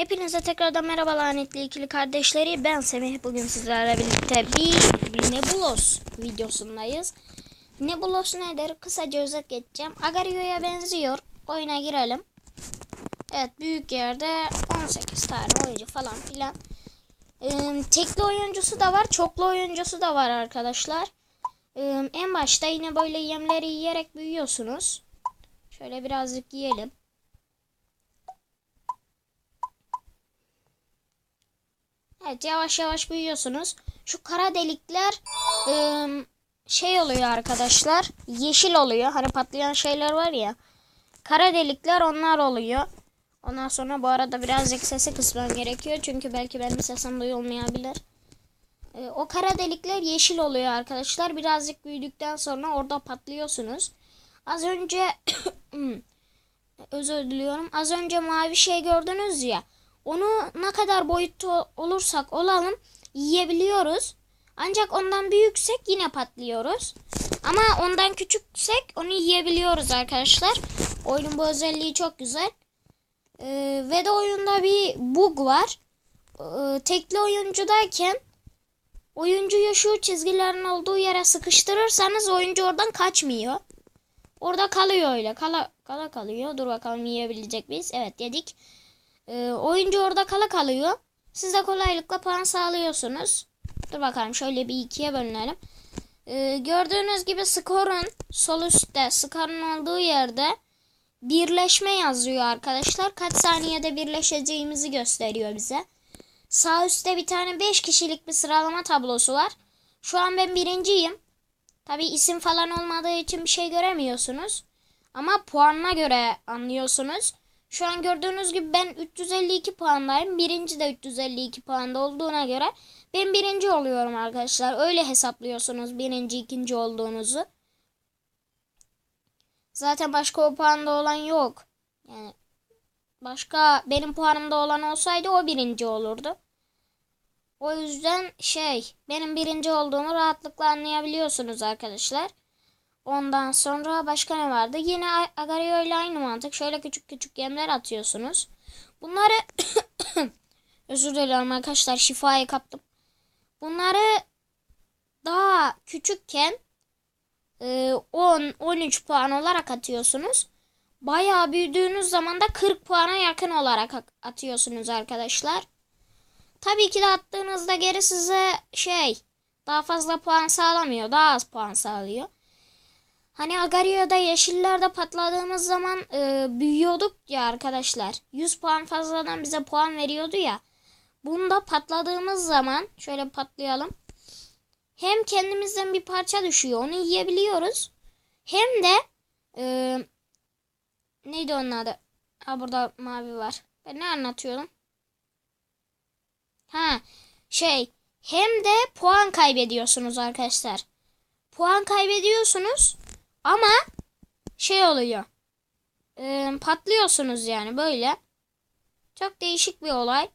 Hepinize tekrardan merhaba lanetli ikili kardeşleri. Ben Semih. Bugün sizlerle birlikte bir Nebulos videosundayız. Nebulos nedir? Kısaca özet geçeceğim. Agario'ya benziyor. Oyuna girelim. Evet büyük yerde 18 tane oyuncu falan filan. Ee, tekli oyuncusu da var. Çoklu oyuncusu da var arkadaşlar. Ee, en başta yine böyle yemleri yiyerek büyüyorsunuz. Şöyle birazcık yiyelim. Evet yavaş yavaş büyüyorsunuz. Şu kara delikler ıı, şey oluyor arkadaşlar. Yeşil oluyor. Hani patlayan şeyler var ya. Kara delikler onlar oluyor. Ondan sonra bu arada birazcık sesi kısmam gerekiyor. Çünkü belki benim sesim duyulmayabilir. Ee, o kara delikler yeşil oluyor arkadaşlar. Birazcık büyüdükten sonra orada patlıyorsunuz. Az önce özür diliyorum. Az önce mavi şey gördünüz ya. Onu ne kadar boyutta olursak olalım yiyebiliyoruz. Ancak ondan büyüksek yine patlıyoruz. Ama ondan küçüksek onu yiyebiliyoruz arkadaşlar. Oyunun bu özelliği çok güzel. Ee, ve de oyunda bir bug var. Ee, tekli oyuncudayken oyuncuyu şu çizgilerin olduğu yere sıkıştırırsanız oyuncu oradan kaçmıyor. Orada kalıyor öyle. Kala, kala kalıyor. Dur bakalım yiyebilecek miyiz? Evet yedik. Ee, oyuncu orada kala kalıyor. Siz de kolaylıkla puan sağlıyorsunuz. Dur bakalım şöyle bir ikiye bölünelim. Ee, gördüğünüz gibi skorun sol üstte skorun olduğu yerde birleşme yazıyor arkadaşlar. Kaç saniyede birleşeceğimizi gösteriyor bize. Sağ üstte bir tane 5 kişilik bir sıralama tablosu var. Şu an ben birinciyim. Tabi isim falan olmadığı için bir şey göremiyorsunuz. Ama puanına göre anlıyorsunuz. Şu an gördüğünüz gibi ben 352 puandayım. Birinci de 352 puanda olduğuna göre ben birinci oluyorum arkadaşlar. Öyle hesaplıyorsunuz birinci ikinci olduğunuzu. Zaten başka o puanda olan yok. Yani başka benim puanımda olan olsaydı o birinci olurdu. O yüzden şey benim birinci olduğumu rahatlıkla anlayabiliyorsunuz arkadaşlar. Ondan sonra başka ne vardı? Yine Agario ile aynı mantık. Şöyle küçük küçük yemler atıyorsunuz. Bunları özür dilerim arkadaşlar şifayı kaptım. Bunları daha küçükken 10-13 puan olarak atıyorsunuz. Bayağı büyüdüğünüz zaman da 40 puana yakın olarak atıyorsunuz arkadaşlar. Tabii ki de attığınızda geri size şey daha fazla puan sağlamıyor. Daha az puan sağlıyor. Hani Agario'da yeşillerde patladığımız zaman e, büyüyorduk ya arkadaşlar. 100 puan fazladan bize puan veriyordu ya. Bunda patladığımız zaman şöyle patlayalım. Hem kendimizden bir parça düşüyor. Onu yiyebiliyoruz. Hem de e, neydi onun adı? Ha burada mavi var. Ben ne anlatıyordum? Ha şey hem de puan kaybediyorsunuz arkadaşlar. Puan kaybediyorsunuz ama şey oluyor. E, patlıyorsunuz yani böyle. Çok değişik bir olay.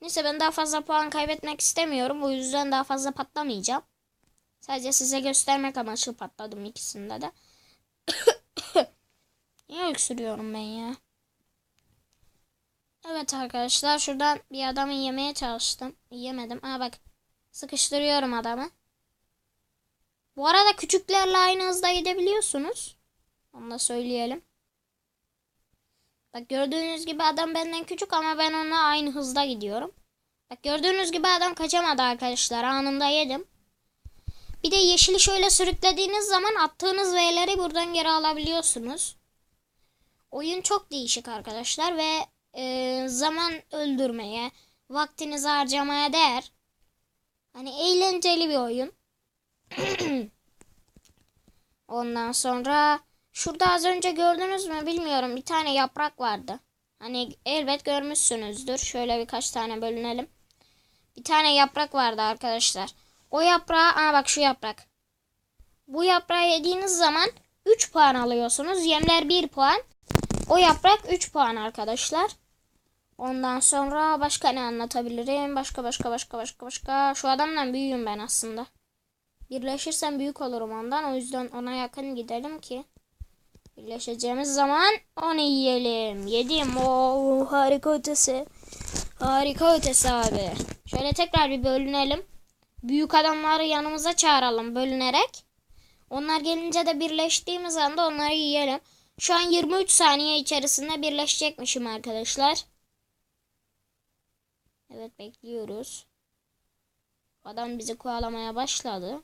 Neyse ben daha fazla puan kaybetmek istemiyorum. O yüzden daha fazla patlamayacağım. Sadece size göstermek amaçlı patladım ikisinde de. Niye öksürüyorum ben ya? Evet arkadaşlar şuradan bir adamı yemeye çalıştım. Yemedim. Aa bak sıkıştırıyorum adamı. Bu arada küçüklerle aynı hızda gidebiliyorsunuz. Onu da söyleyelim. Bak gördüğünüz gibi adam benden küçük ama ben ona aynı hızda gidiyorum. Bak gördüğünüz gibi adam kaçamadı arkadaşlar. Anında yedim. Bir de yeşili şöyle sürüklediğiniz zaman attığınız V'leri buradan geri alabiliyorsunuz. Oyun çok değişik arkadaşlar ve e, zaman öldürmeye, vaktinizi harcamaya değer. Hani eğlenceli bir oyun. Ondan sonra şurada az önce gördünüz mü bilmiyorum bir tane yaprak vardı. Hani elbet görmüşsünüzdür. Şöyle birkaç tane bölünelim. Bir tane yaprak vardı arkadaşlar. O yaprağı, aa bak şu yaprak. Bu yaprağı yediğiniz zaman 3 puan alıyorsunuz. Yemler 1 puan. O yaprak 3 puan arkadaşlar. Ondan sonra başka ne anlatabilirim? Başka başka başka başka başka. Şu adamdan büyüğüm ben aslında. Birleşirsem büyük olurum ondan. O yüzden ona yakın gidelim ki. Birleşeceğimiz zaman onu yiyelim. Yedim. Oo, harika ötesi. Harika ötesi abi. Şöyle tekrar bir bölünelim. Büyük adamları yanımıza çağıralım bölünerek. Onlar gelince de birleştiğimiz anda onları yiyelim. Şu an 23 saniye içerisinde birleşecekmişim arkadaşlar. Evet bekliyoruz. Adam bizi kovalamaya başladı.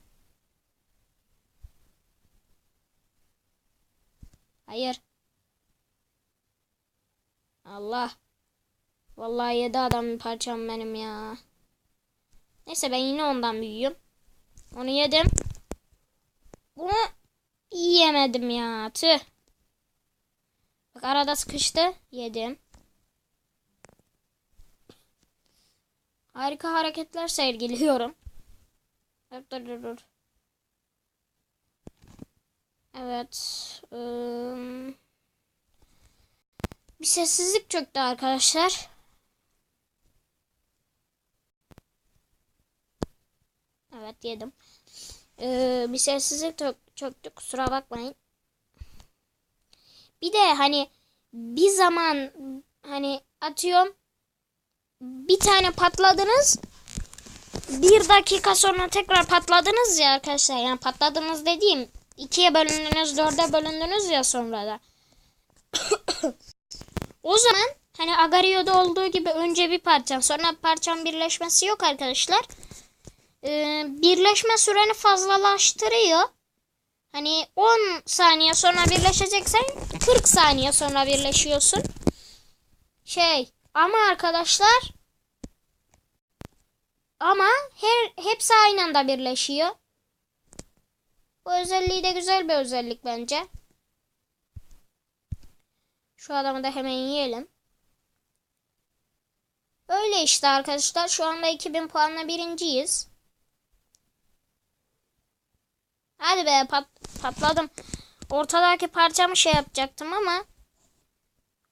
Hayır. Allah. Vallahi yedi adam parçam benim ya. Neyse ben yine ondan büyüğüm. Onu yedim. Bunu yiyemedim ya. Tüh. Bak arada sıkıştı. Yedim. Harika hareketler sergiliyorum. Dur dur dur. Evet. ım, Bir sessizlik çöktü arkadaşlar. Evet yedim. Ee, bir sessizlik çök- çöktü kusura bakmayın. Bir de hani bir zaman hani atıyorum bir tane patladınız bir dakika sonra tekrar patladınız ya arkadaşlar yani patladınız dediğim ikiye bölündünüz dörde bölündünüz ya sonra da. O zaman hani Agario'da olduğu gibi önce bir parçam sonra parçam birleşmesi yok arkadaşlar. Ee, birleşme süreni fazlalaştırıyor. Hani 10 saniye sonra birleşeceksen 40 saniye sonra birleşiyorsun. Şey ama arkadaşlar ama her hepsi aynı anda birleşiyor. Bu özelliği de güzel bir özellik bence. Şu adamı da hemen yiyelim. Öyle işte arkadaşlar. Şu anda 2000 puanla birinciyiz. Hadi be pat patladım. Ortadaki parçamı şey yapacaktım ama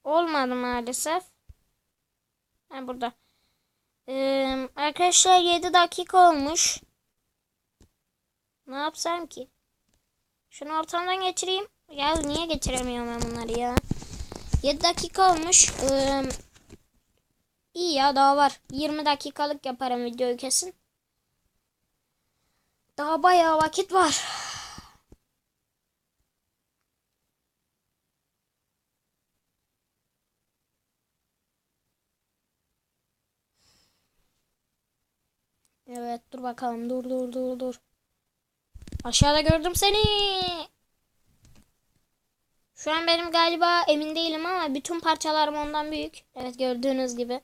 olmadı maalesef. Ha burada. Ee, arkadaşlar 7 dakika olmuş. Ne yapsam ki? Şunu ortamdan geçireyim. Ya niye geçiremiyorum ben bunları ya? 7 dakika olmuş. Ee, iyi ya daha var. 20 dakikalık yaparım videoyu kesin. Daha bayağı vakit var. Evet dur bakalım dur dur dur dur. Aşağıda gördüm seni. Şu an benim galiba emin değilim ama bütün parçalarım ondan büyük. Evet gördüğünüz gibi.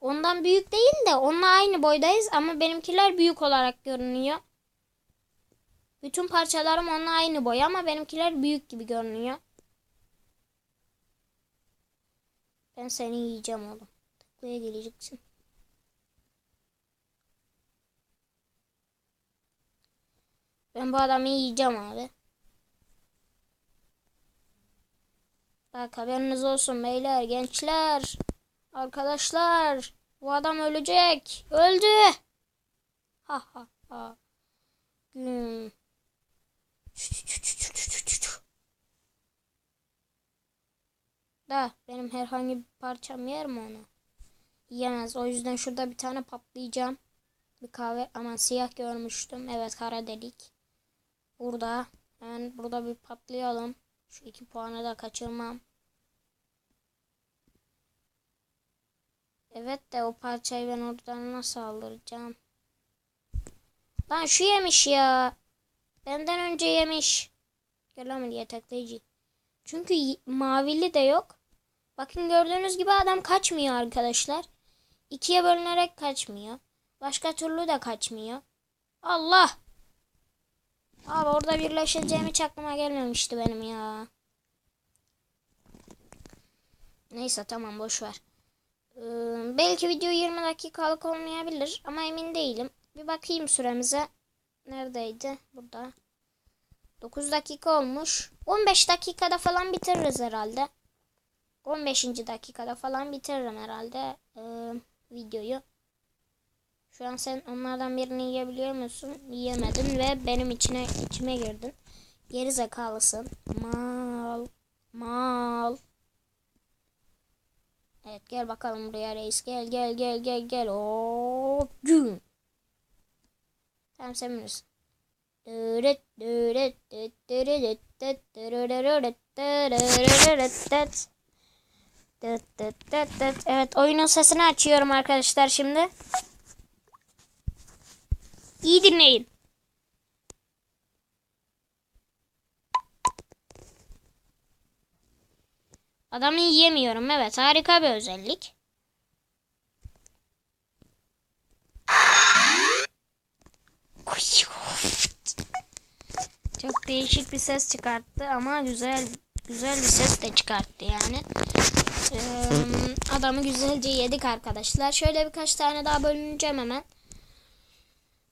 Ondan büyük değil de onunla aynı boydayız ama benimkiler büyük olarak görünüyor. Bütün parçalarım onunla aynı boy ama benimkiler büyük gibi görünüyor. Ben seni yiyeceğim oğlum. Buraya geleceksin. Ben bu adamı yiyeceğim abi. Bak haberiniz olsun beyler, gençler, arkadaşlar. Bu adam ölecek. Öldü. Ha ha ha. Güm. Da benim herhangi bir parçam yer mi onu? Yiyemez. O yüzden şurada bir tane patlayacağım. Bir kahve ama siyah görmüştüm. Evet kara delik. Burada. Hemen burada bir patlayalım. Şu iki puanı da kaçırmam. Evet de o parçayı ben oradan nasıl aldıracağım? Lan şu yemiş ya. Benden önce yemiş. Gel taklayıcı. Çünkü mavili de yok. Bakın gördüğünüz gibi adam kaçmıyor arkadaşlar. İkiye bölünerek kaçmıyor. Başka türlü de kaçmıyor. Allah. Abi orada birleşeceğim hiç aklıma gelmemişti benim ya. Neyse tamam boş ver. Ee, belki video 20 dakikalık olmayabilir ama emin değilim. Bir bakayım süremize. Neredeydi? Burada. 9 dakika olmuş. 15 dakikada falan bitiririz herhalde. 15. dakikada falan bitiririm herhalde e, videoyu. Şu an sen onlardan birini yiyebiliyor musun? Yiyemedin ve benim içine içime girdin. Geri zekalısın. Mal. Mal. Evet gel bakalım buraya reis. Gel gel gel gel gel. Hop. Güm. Tamam sen bilirsin. Dırırırırıt, dırırırırıt, dıt. Dıt, dıt, dıt, dıt. Evet oyunun sesini açıyorum arkadaşlar şimdi. İyi dinleyin. Adamı yiyemiyorum. Evet harika bir özellik. Çok değişik bir ses çıkarttı ama güzel güzel bir ses de çıkarttı yani. Ee, adamı güzelce yedik arkadaşlar. Şöyle birkaç tane daha bölüneceğim hemen.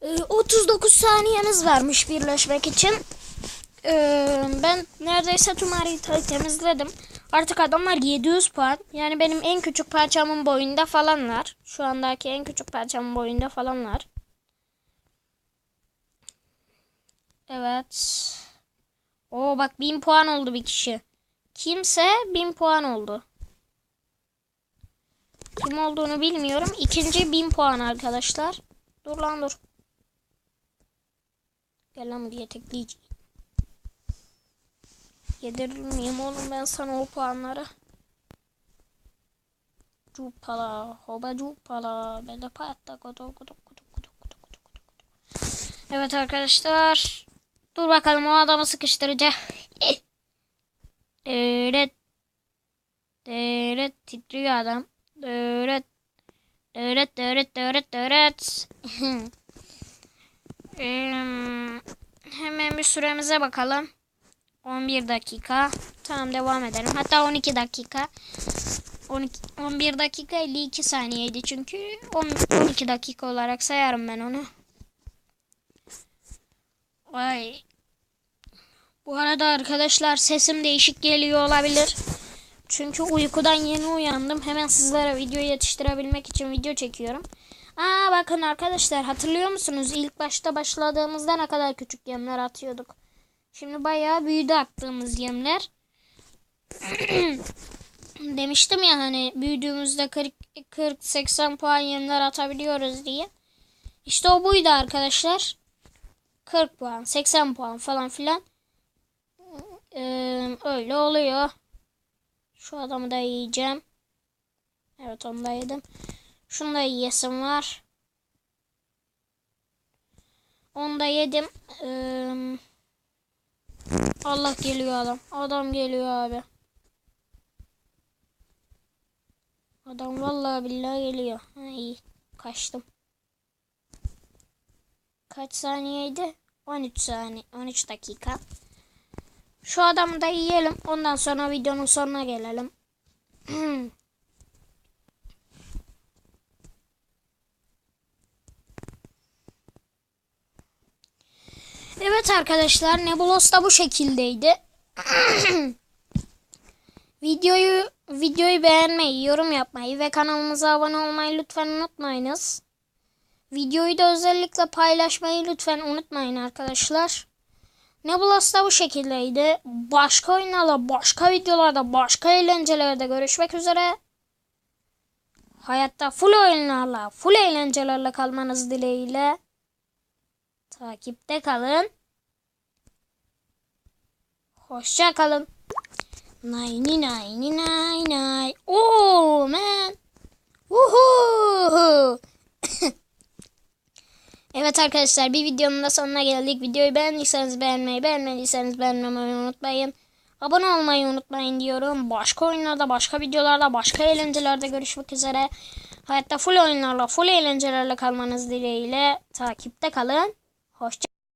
Ee, 39 saniyeniz varmış birleşmek için. Ee, ben neredeyse tüm haritayı temizledim. Artık adamlar 700 puan. Yani benim en küçük parçamın boyunda falanlar. Şu andaki en küçük parçamın boyunda falanlar. Evet. Oo bak 1000 puan oldu bir kişi. Kimse 1000 puan oldu. Kim olduğunu bilmiyorum. İkinci 1000 puan arkadaşlar. Dur lan dur. Gel lan buraya tekleyeceğim. Yedirir miyim oğlum ben sana o puanları? Cupala, hoba cupala, bede patta kodo kodo kodo kodo kodo kodo kodo. Evet arkadaşlar. Dur bakalım o adamı sıkıştıracak. Evet. Evet titriyor adam. Evet. Evet evet evet Hemen bir süremize bakalım. 11 dakika. Tamam devam edelim. Hatta 12 dakika. 12, 11 dakika 52 saniyeydi çünkü 10, 12 dakika olarak sayarım ben onu. Vay. Bu arada arkadaşlar sesim değişik geliyor olabilir. Çünkü uykudan yeni uyandım. Hemen sizlere video yetiştirebilmek için video çekiyorum. Aa bakın arkadaşlar hatırlıyor musunuz? İlk başta başladığımızda ne kadar küçük yemler atıyorduk. Şimdi bayağı büyüdü attığımız yemler. Demiştim ya hani büyüdüğümüzde 40-80 puan yemler atabiliyoruz diye. İşte o buydu arkadaşlar. 40 puan, 80 puan falan filan. Ee, öyle oluyor. Şu adamı da yiyeceğim. Evet onu da yedim. Şunu da yiyesim var. Onu da yedim. Ee, Allah geliyor adam. Adam geliyor abi. Adam vallahi billahi geliyor. Ha, iyi. Kaçtım. Kaç saniyeydi? 13 saniye. 13 dakika. Şu adamı da yiyelim. Ondan sonra videonun sonuna gelelim. evet arkadaşlar Nebulos da bu şekildeydi. videoyu videoyu beğenmeyi, yorum yapmayı ve kanalımıza abone olmayı lütfen unutmayınız. Videoyu da özellikle paylaşmayı lütfen unutmayın arkadaşlar. Nebulas da bu şekildeydi. Başka oyunlarla, başka videolarda, başka eğlencelerde görüşmek üzere. Hayatta full oyunlarla, full eğlencelerle kalmanız dileğiyle. Takipte kalın. Hoşça kalın. Nine nine nine nine. Oh man. Woohoo. Evet arkadaşlar bir videonun da sonuna geldik. Videoyu beğendiyseniz beğenmeyi, beğenmediyseniz beğenmemeyi unutmayın. Abone olmayı unutmayın diyorum. Başka oyunlarda, başka videolarda, başka eğlencelerde görüşmek üzere. Hayatta full oyunlarla, full eğlencelerle kalmanız dileğiyle takipte kalın. Hoşça